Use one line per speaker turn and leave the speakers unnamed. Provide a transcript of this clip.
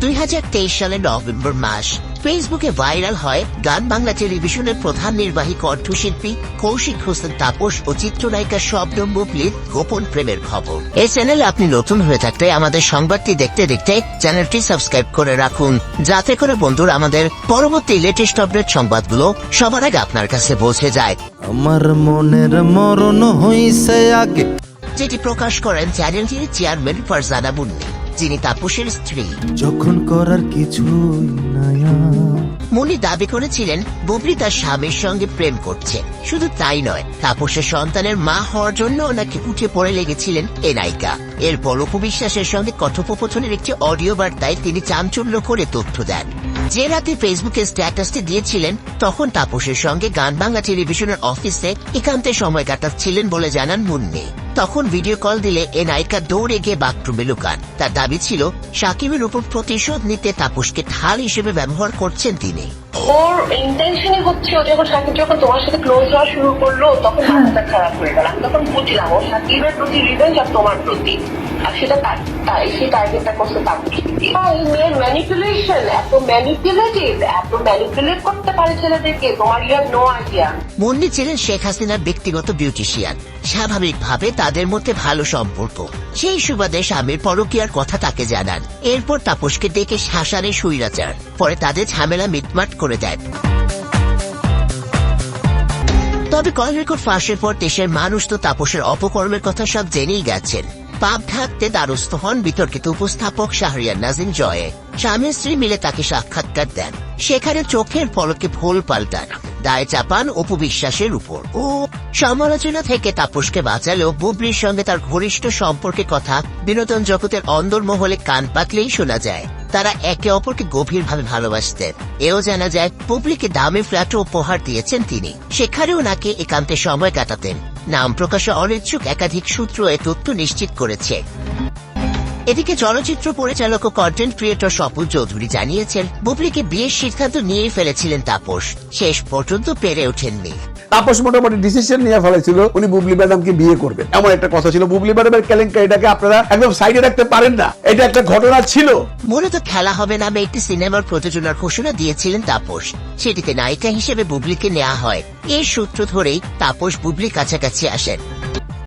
দুই সালের নভেম্বর মাস ফেসবুকে ভাইরাল হয় গান বাংলা টেলিভিশনের প্রধান নির্বাহী কণ্ঠশিল্পী কৌশিক হোসেন তাপস ও চিত্রনায়িকা শবনম বুবলির গোপন প্রেমের খবর। এই চ্যানেলে আপনি নতুন হয়ে থাকলে আমাদের সংবাদটি দেখতে দেখতে চ্যানেলটি সাবস্ক্রাইব করে রাখুন। যাতে করে বন্ধুরা আমাদের পরবর্তী লেটেস্ট আপডেট সংবাদগুলো সবার আগে আপনার কাছে পৌঁছে যায়।
আমার মনের মরণ হইছে আগে।
যেটি প্রকাশ করেন চ্যানেলটির চেয়ারম্যান ফারজানা মুন্নি। যিনি তাপসের স্ত্রী।
যখন করার কিছুই নাই আর।
মুনি দাবি করেছিলেন বুবলি তার স্বামীর সঙ্গে প্রেম করছে। শুধু তাই নয় তাপসের সন্তানের মা হওয়ার জন্য ওনাকে উঠে পড়ে লেগেছিলেন এ নায়িকা। এরপর উপবিশ্বাসের সঙ্গে কথোপকথনের একটি অডিও বার্তায় তিনি চাঞ্চল্য করে তথ্য দেন। যে রাতে ফেসবুকে স্ট্যাটাসটি দিয়েছিলেন তখন তাপসের সঙ্গে গান বাংলা টেলিভিশনের অফিসে একান্তে সময় কাটাচ্ছিলেন বলে জানান মুন্নি। তখন ভিডিও কল দিলে এ নায়িকা দৌড়ে গিয়ে বাথরুমে লুকান। তার দাবি ছিল সাকিবের উপর প্রতিশোধ নিতে তাপসকে ঢাল হিসেবে ব্যবহার করছেন তিনি।
ওর ইন্টেনশনই হচ্ছে ও যখন সাকিব যখন তোমার সাথে ক্লোজ হওয়া শুরু করল তখন মাথাটা খারাপ হয়ে গেল। আমি তখন বুঝলাম ও সাকিবের প্রতি রিভেঞ্জ আর তোমার প্রতি।
মুন্নি ছিলেন শেখ হাসিনার ব্যক্তিগত বিউটিশিয়ান স্বাভাবিকভাবে তাদের মধ্যে ভালো সম্পর্ক। সেই সুবাদে স্বামীর পরকিয়ার কথা তাকে জানান। এরপর তাপসকে ডেকে শাসানে সুইরাচার পরে তাদের ঝামেলা মিটমাট করে দেন। তবে কল রেকর্ড ফাঁসের পর দেশের মানুষ তো তাপসের অপকর্মের কথা সব জেনেই গেছেন। পাপ ঢাকতে দ্বারস্থ হন বিতর্কিত উপস্থাপক শাহরিয়ার নাজিম জয়ে। স্বামী স্ত্রী মিলে তাকে সাক্ষাৎকার দেন। সেখানে চোখের পলকে ভুল পাল্টান। দায় চাপান অপু বিশ্বাসের উপর। ও সমালোচনা থেকে তাপসকে বাঁচালেও বুবলির সঙ্গে তার ঘনিষ্ঠ সম্পর্কের কথা, বিনোদন জগতের অন্দরমহলে কান পাতলেই শোনা যায়। তারা একে অপরকে গভীরভাবে ভালোবাসতেন। এও জানা যায় পুবলিকে দামি ফ্ল্যাটও উপহার দিয়েছেন তিনি। সেখানেও নাকি একান্তে সময় কাটাতেন। নাম প্রকাশে অনিচ্ছুক একাধিক সূত্র এ তথ্য নিশ্চিত করেছে। এদিকে চলচ্চিত্র পরিচালক ও কন্টেন্ট ক্রিয়েটর স্বপন চৌধুরী জানিয়েছেন, বুবলিকে বিয়ের সিদ্ধান্ত নিয়ে ফেলেছিলেন তাপস। শেষ পর্যন্ত পেরে ওঠেননি।
তাপস মোটামুটি ডিসিশন নিয়ে ফেলেছিল, উনি বুবলি ম্যাডামকে বিয়ে করবেন এমন একটা কথা ছিল। বুবলি ম্যাডামের কেলেঙ্কারিটাকে আপনারা একদম সাইডে রাখতে পারেন না। এটা একটা ঘটনা ছিল।
মূলত খেলা হবে নামে একটি সিনেমার প্রযোজনার ঘোষণা দিয়েছিলেন তাপস। সেটিতে নায়িকা হিসেবে বুবলিকে নেওয়া হয়। এই সূত্র ধরেই তাপস বুবলির কাছাকাছি আসেন।